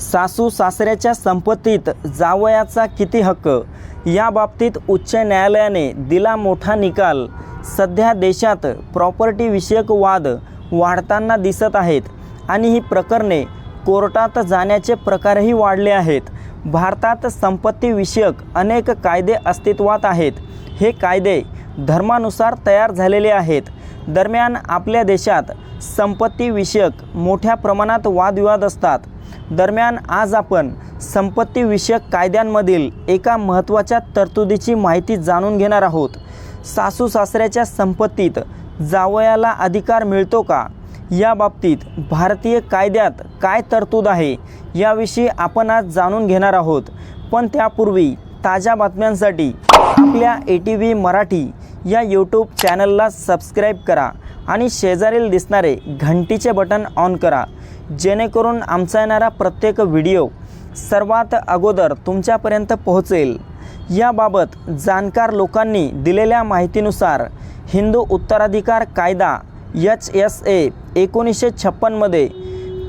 सासू सासऱ्याच्या संपत्तीत जावयाचा किती हक्क? या बाबतीत उच्च न्यायालयाने दिला मोठा निकाल. सध्या देशात प्रॉपर्टी विषयक वाद वाढताना दिसत आहेत आणि ही प्रकरणे कोर्टात जाण्याचे प्रकारही वाढले आहेत. भारतात संपत्तीविषयक अनेक कायदे अस्तित्वात आहेत. हे कायदे धर्मानुसार तयार झालेले आहेत. दरम्यान आपल्या देशात संपत्तीविषयक मोठ्या प्रमाणात वादविवाद असतात. दरम्यान आज आपण संपत्तीविषयक कायद्यांमधील एका महत्त्वाच्या तरतुदीची माहिती जाणून घेणार आहोत. सासू सासऱ्याच्या संपत्तीत जावयाला अधिकार मिळतो का? या बाबतीत भारतीय कायद्यात काय तरतूद आहे? याविषयी आपण आज जाणून घेणार आहोत. पण त्यापूर्वी ताज्या बातम्यांसाठी आपल्या ए टी व्ही मराठी या यूट्यूब चॅनलला सबस्क्राईब करा आणि शेजारील दिसणारे घंटीचे बटन ऑन करा. जेणेकरून आमचा येणारा प्रत्येक व्हिडिओ सर्वात अगोदर तुमच्यापर्यंत पोहोचेल. याबाबत जाणकार लोकांनी दिलेल्या माहितीनुसार हिंदू उत्तराधिकार कायदा एच एस ए एकोणीसशे छप्पनमध्ये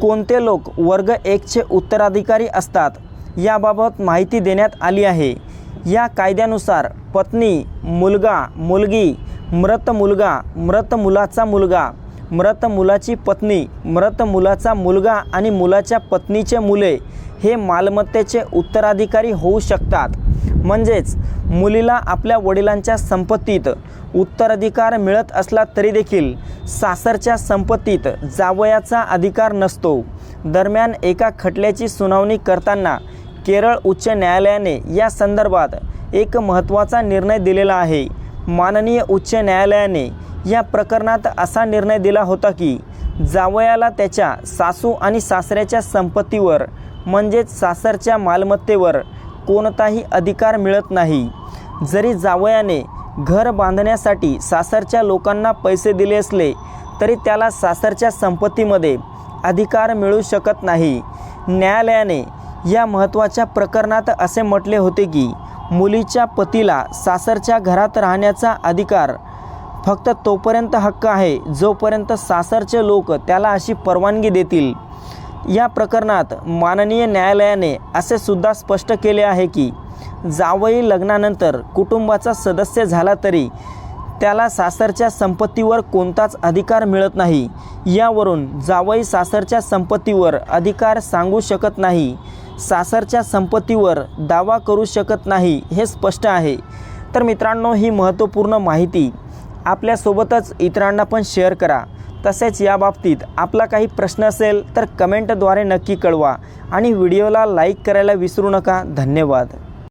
कोणते लोक वर्ग एकचे उत्तराधिकारी असतात याबाबत माहिती देण्यात आली आहे. या कायद्यानुसार पत्नी मुलगा मुलगी मृत मुलगा मृत मुलाचा मुलगा मृत मुलाची पत्नी मृत मुलाचा मुलगा आणि मुलाच्या पत्नीचे मुले हे मालमत्तेचे उत्तराधिकारी होऊ शकतात. म्हणजेच मुलीला आपल्या वडिलांच्या संपत्तीत उत्तराधिकार मिळत असला तरी देखील सासरच्या संपत्तीत जावयाचा अधिकार नसतो. दरम्यान एका खटल्याची सुनावणी करताना केरळ उच्च न्यायालयाने या संदर्भात एक महत्त्वाचा निर्णय दिलेला आहे. माननीय उच्च न्यायालयाने या प्रकरणात असा निर्णय दिला होता की जावयाला त्याच्या सासू आणि सासऱ्याच्या संपत्तीवर म्हणजेच सासरच्या मालमत्तेवर कोणताही अधिकार मिळत नाही. जरी जावयाने घर बांधण्यासाठी सासरच्या लोकांना पैसे दिले असले तरी त्याला सासरच्या संपत्तीमध्ये अधिकार मिळू शकत नाही. न्यायालयाने या महत्त्वाच्या प्रकरणात असे म्हटले होते की मुलीच्या पतीला सासरच्या घरात राहण्याचा अधिकार फक्त तोपर्यंत हक्क आहे जोपर्यंत सासरचे लोक त्याला अशी परवानगी देतील. या प्रकरणात माननीय न्यायालयाने असे सुद्धा स्पष्ट केले आहे की जावई लग्नानंतर कुटुंबाचा सदस्य झाला तरी त्याला सासरच्या संपत्तीवर कोणताच अधिकार मिळत नाही. यावरून जावई सासरच्या संपत्तीवर अधिकार सांगू शकत नाही. सासरच्या संपत्तीवर दावा करू शकत नाही हे स्पष्ट आहे. तर मित्रांनो ही महत्त्वपूर्ण माहिती आपल्यासोबतच इतरांना पण शेअर करा. तसेच याबाबतीत आपला काही प्रश्न असेल तर कमेंटद्वारे नक्की कळवा आणि व्हिडिओला लाईक करायला विसरू नका. धन्यवाद.